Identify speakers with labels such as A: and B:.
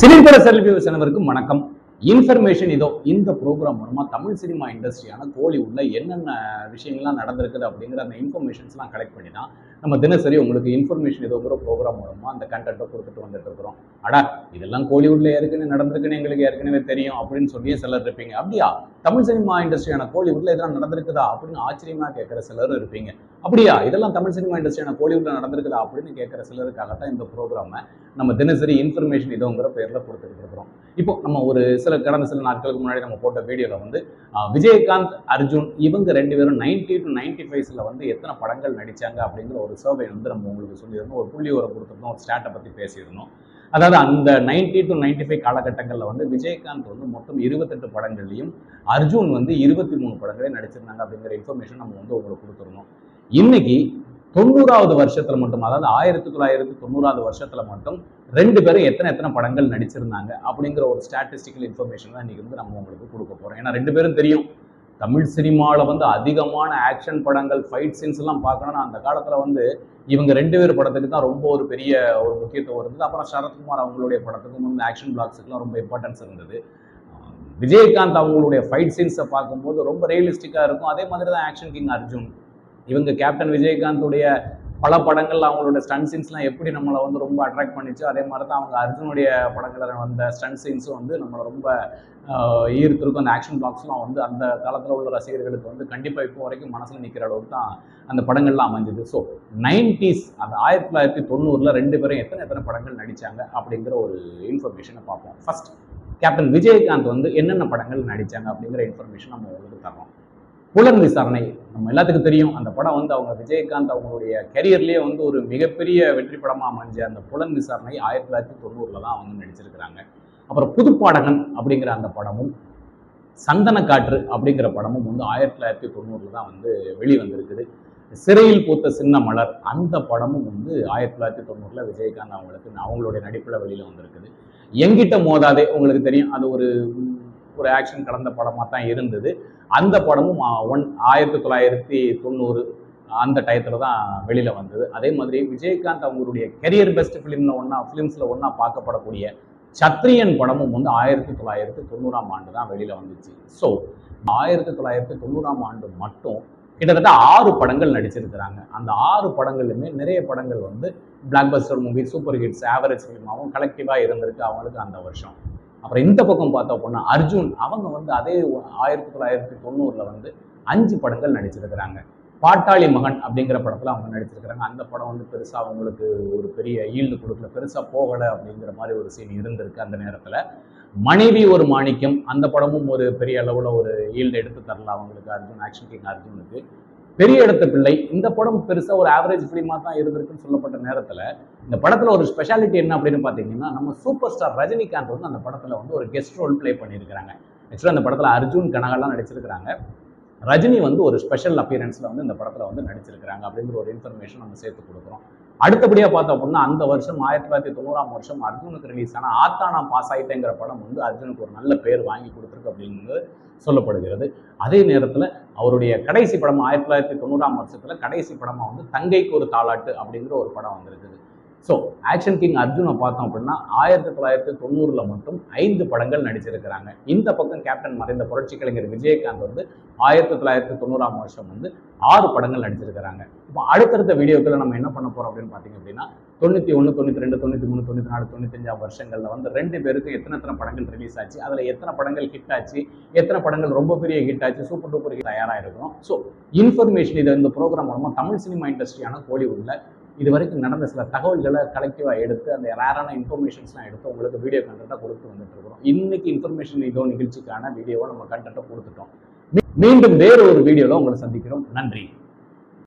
A: சினிபர செல்வியூஸ் அனைவருக்கும் வணக்கம். இன்ஃபர்மேஷன் இதோ இந்த ப்ரோக்ராம் மூலமா தமிழ் சினிமா இண்டஸ்ட்ரியான கோழி உள்ள என்னென்ன விஷயங்கள்லாம் நடந்திருக்குது அப்படிங்கிற அந்த இன்ஃபர்மேஷன்ஸ்லாம் கலெக்ட் பண்ணி தான் நம்ம தினசரி உங்களுக்கு இன்ஃபர்மேஷன் இதோங்கிற ப்ரோக்ராம் மூலமாக அந்த கண்டென்ட்டை கொடுத்துட்டு வந்துட்டு இருக்கிறோம். அடா இதெல்லாம் கோலிவுட்ல ஏற்கனவே நடந்திருக்குன்னு எங்களுக்கு ஏற்கனவே தெரியும் அப்படின்னு சொல்லியே சிலர் இருப்பீங்க. அப்படியா? தமிழ் சினிமா இண்டஸ்ட்ரியான கோலிவுட்ல இதெல்லாம் நடந்திருக்குதா அப்படின்னு ஆச்சரியமா கேட்குற சிலர் இருப்பீங்க. அப்படியா? இதெல்லாம் தமிழ் சினிமா இண்டஸ்ட்ரியான கோலிவுட்ல நடந்திருக்குதா அப்படின்னு கேட்குற சிலருக்காகத்தான் இந்த ப்ரோக்ராமை நம்ம தினசரி இன்ஃபர்மேஷன் இதோங்கிற பேரில் கொடுத்துட்டு இருக்கிறோம். இப்போ நம்ம ஒரு சில கடந்த சில நாட்களுக்கு முன்னாடி நம்ம போட்ட வீடியோவில் வந்து விஜயகாந்த் அர்ஜுன் இவங்க ரெண்டு பேரும் நைன்டி டு நைன்டி ஃபைவ்ஸில் வந்து எத்தனை படங்கள் நடித்தாங்க அப்படிங்கிற ஒரு சர்வே வந்து நம்ம உங்களுக்கு சொல்லியிருந்தோம். ஒரு புள்ளி உரம் கொடுத்துருந்தோம். ஒரு ஸ்டாட்டை பற்றி பேசியிருந்தோம். அதாவது அந்த நைன்டி டு நைன்டி ஃபைவ் காலகட்டங்களில் வந்து விஜயகாந்த் வந்து மொத்தம் இருபத்தெட்டு படங்கள்லையும் அர்ஜுன் வந்து இருபத்தி மூணு படங்களே நடிச்சிருந்தாங்க அப்படிங்கிற இன்ஃபர்மேஷன் நம்ம வந்து உங்களுக்கு கொடுத்துருந்தோம். இன்னைக்கு தொண்ணூறாவது வருஷத்துல மட்டும் அதாவது ஆயிரத்தி தொள்ளாயிரத்தி தொண்ணூறாவது வருஷத்துல மட்டும் ரெண்டு பேரும் எத்தனை எத்தனை படங்கள் நடிச்சிருந்தாங்க அப்படிங்கிற ஒரு ஸ்டாட்டிஸ்டிக்கல் இன்ஃபர்மேஷன் தான் இன்னைக்கு வந்து நம்ம உங்களுக்கு கொடுக்க போறோம். ஏன்னா ரெண்டு பேரும் தெரியும். தமிழ் சினிமாவில் வந்து அதிகமான ஆக்ஷன் படங்கள் ஃபைட் சீன்ஸ் எல்லாம் பார்க்கணும்னா அந்த காலத்தில் வந்து இவங்க ரெண்டு பேர் படத்துக்கு தான் ரொம்ப ஒரு பெரிய ஒரு முக்கியத்துவம் இருந்தது. அப்புறம் சரத்குமார் அவங்களுடைய படத்துக்கும் வந்து ஆக்ஷன் பிளாக்ஸுக்குலாம் ரொம்ப இம்பார்ட்டன்ஸ் இருந்தது. விஜயகாந்த் அவங்களுடைய ஃபைட் சீன்ஸை பார்க்கும்போது ரொம்ப ரியலிஸ்டிக்காக இருக்கும். அதே மாதிரி தான் ஆக்ஷன் கிங் அர்ஜுன். இவங்க கேப்டன் விஜயகாந்துடைய பல படங்கள்ல அவங்களோட ஸ்டன் சீன்ஸ்லாம் எப்படி நம்மளை வந்து ரொம்ப அட்ராக்ட் பண்ணிச்சோ அதே மாதிரி தான் அவங்க அர்ஜுனுடைய படங்களில் வந்த ஸ்டன் சீன்ஸும் வந்து நம்மளை ரொம்ப ஈர்த்திருக்கும். அந்த ஆக்ஷன் பாக்ஸ்லாம் வந்து அந்த காலத்தில் உள்ள ரசிகர்களுக்கு வந்து கண்டிப்பாக இப்போ வரைக்கும் மனசில் நிற்கிற அளவுக்கு தான் அந்த படங்கள்லாம் அமைஞ்சது. ஸோ நைன்டிஸ் அந்த ஆயிரத்தி தொள்ளாயிரத்தி தொண்ணூறில் ரெண்டு பேரும் எத்தனை எத்தனை படங்கள் நடித்தாங்க அப்படிங்கிற ஒரு இன்ஃபர்மேஷனை பார்ப்போம். ஃபர்ஸ்ட் கேப்டன் விஜயகாந்த் வந்து என்னென்ன படங்கள் நடித்தாங்க அப்படிங்கிற இன்ஃபர்மேஷன் நம்ம உங்களுக்கு தரோம் புலன் விசாரணை. நம்ம எல்லாத்துக்கும் தெரியும் அந்த படம் வந்து அவங்க விஜயகாந்த் அவங்களுடைய கெரியர்லேயே வந்து ஒரு மிகப்பெரிய வெற்றி படமாக அமைஞ்ச அந்த புலன் விசாரணை ஆயிரத்தி தொள்ளாயிரத்தி தொண்ணூறில் தான் அவங்க நடிச்சிருக்கிறாங்க. அப்புறம் புதுப்பாடகன் அப்படிங்கிற அந்த படமும் சந்தன காற்று அப்படிங்கிற படமும் வந்து ஆயிரத்தி தொள்ளாயிரத்தி தொண்ணூறில் தான் வந்து வெளிவந்திருக்குது. சிறையில் பூத்த சின்ன மலர் அந்த படமும் வந்து ஆயிரத்தி தொள்ளாயிரத்தி தொண்ணூறில் விஜயகாந்த் அவங்களுக்கு அவங்களுடைய நடிப்பில் வெளியில் வந்திருக்குது. எங்கிட்ட மோதாதே உங்களுக்கு தெரியும் அது ஒரு ஒரு ஆக்ஷன் கலந்த படமாக தான் இருந்தது. அந்த படமும் ஒன் ஆயிரத்தி தொள்ளாயிரத்தி தொண்ணூறு அந்த டயத்தில் தான் வெளியில் வந்தது. அதே மாதிரி விஜயகாந்த் அவங்களுடைய கெரியர் பெஸ்ட் ஃபிலிமில் ஒன்றா ஃபிலிம்ஸில் ஒன்றா பார்க்கப்படக்கூடிய சத்ரியன் படமும் வந்து ஆயிரத்தி தொள்ளாயிரத்தி தொண்ணூறாம் ஆண்டு தான் வெளியில் வந்துச்சு. ஸோ ஆயிரத்தி தொள்ளாயிரத்தி தொண்ணூறாம் ஆண்டு மட்டும் கிட்டத்தட்ட ஆறு படங்கள் நடிச்சிருக்கிறாங்க. அந்த ஆறு படங்கள்லுமே நிறைய படங்கள் வந்து blockbuster movie super hits average சினிமாவும் கலெக்டிவாக இருந்திருக்கு அவங்களுக்கு அந்த வருஷம். அப்புறம் இந்த பக்கம் பார்த்தோம் அப்படின்னா அர்ஜுன் அவங்க வந்து அதே ஆயிரத்தி தொள்ளாயிரத்தி தொண்ணூறில் வந்து அஞ்சு படங்கள் நடிச்சிருக்கிறாங்க. பாட்டாளி மகன் அப்படிங்கிற படத்தில் அவங்க நடிச்சிருக்கிறாங்க. அந்த படம் வந்து பெருசாக அவங்களுக்கு ஒரு பெரிய ஈல்டு கொடுக்கல. பெருசாக போகலை அப்படிங்கிற மாதிரி ஒரு சீன் இருந்திருக்கு அந்த நேரத்தில். மனைவி ஒரு மாணிக்கம் அந்த படமும் ஒரு பெரிய அளவில் ஒரு ஈல்டு எடுத்து தரல அவங்களுக்கு அர்ஜுன் ஆக்ஷன் கிங் அர்ஜுனுக்கு. பெரிய இடத்து பிள்ளை. இந்த படம் பெருசாக ஒரு ஆவரேஜ் ஃபிலிமாக தான் இருந்திருக்குன்னு சொல்லப்பட்ட நேரத்தில் இந்த படத்தில் ஒரு ஸ்பெஷாலிட்டி என்ன அப்படின்னு பார்த்தீங்கன்னா நம்ம சூப்பர் ஸ்டார் ரஜினிகாந்த் வந்து அந்த படத்தில் வந்து ஒரு கெஸ்ட் ரோல் ப்ளே பண்ணியிருக்கிறாங்க. ஆக்சுவலாக அந்த படத்தில் அர்ஜுன் கனகாலாம் நடிச்சிருக்கிறாங்க. ரஜினி வந்து ஒரு ஸ்பெஷல் அப்பியரன்ஸில் வந்து இந்த படத்தில் வந்து நடிச்சிருக்கிறாங்க அப்படிங்கிற ஒரு இன்ஃபர்மேஷன் நம்ம சேர்த்து கொடுக்குறோம். அடுத்தபடியாக பார்த்தோம் அப்படின்னா அந்த வருஷம் ஆயிரத்தி தொள்ளாயிரத்தி தொண்ணூறாம் வருஷம் அர்ஜுனுக்கு ரிலீஸ் ஆன ஆத்தானா பாஸ் ஆயிட்டேங்கிற படம் வந்து அர்ஜுனுக்கு ஒரு நல்ல பேர் வாங்கி கொடுத்துருக்கு அப்படிங்கிறது சொல்லப்படுகிறது. அதே நேரத்தில் அவருடைய கடைசி படம் ஆயிரத்தி தொள்ளாயிரத்தி தொண்ணூறாம் வருஷத்தில் கடைசி படமாக வந்து தங்கைக்கு ஒரு தாலாட்டு அப்படிங்கிற ஒரு படம் வந்திருக்குது. ஸோ ஆக்ஷன் கிங் அர்ஜுனை பார்த்தோம் அப்படின்னா ஆயிரத்தி தொள்ளாயிரத்தி தொண்ணூறில் மட்டும் ஐந்து படங்கள் நடிச்சிருக்கிறாங்க. இந்த பக்கம் கேப்டன் மறைந்த புரட்சி கலைஞர் விஜயகாந்த் வந்து ஆயிரத்தி தொள்ளாயிரத்தி தொண்ணூறாம் வருஷம் வந்து ஆறு படங்கள் நடிச்சிருக்கிறாங்க. இப்போ அடுத்தடுத்த வீடியோக்களை நம்ம என்ன பண்ண போகிறோம் அப்படின்னு பார்த்தீங்க அப்படின்னா தொண்ணூற்றி ஒன்று தொண்ணூற்றி ரெண்டு தொண்ணூற்றி மூணு தொண்ணூற்றி நாலு தொண்ணூத்தஞ்சாம் வருஷங்களில் வந்து ரெண்டு பேருக்கு எத்தனை எத்தனை படங்கள் ரிலீஸ் ஆச்சு அதில் எத்தனை படங்கள் ஹிட் ஆச்சு எத்தனை படங்கள் ரொம்ப பெரிய ஹிட் ஆச்சு சூப்பர் டூப்பர் ஹிட் தயாராக இருக்கணும். ஸோ இன்ஃபர்மேஷன் இது இந்த ப்ரோக்ராம் மூலமாக தமிழ் சினிமா இண்டஸ்ட்ரியான கோலிவுட்டில் இது வரைக்கும் நடந்த சில தகவல்களை கலெக்டிவாக எடுத்து அந்த ரேரான இன்ஃபர்மேஷன்ஸ்லாம் எடுத்து உங்களுக்கு வீடியோ கண்டென்ட்டாக கொடுத்து வந்துட்டு இருக்கிறோம். இன்னைக்கு இன்ஃபர்மேஷன் இதோ நிகழ்ச்சிக்கான வீடியோவை நம்ம கண்டென்ட்டை கொடுத்துட்டோம். மீண்டும் வேறு ஒரு வீடியோவில் உங்களை சந்திக்கிறோம். நன்றி.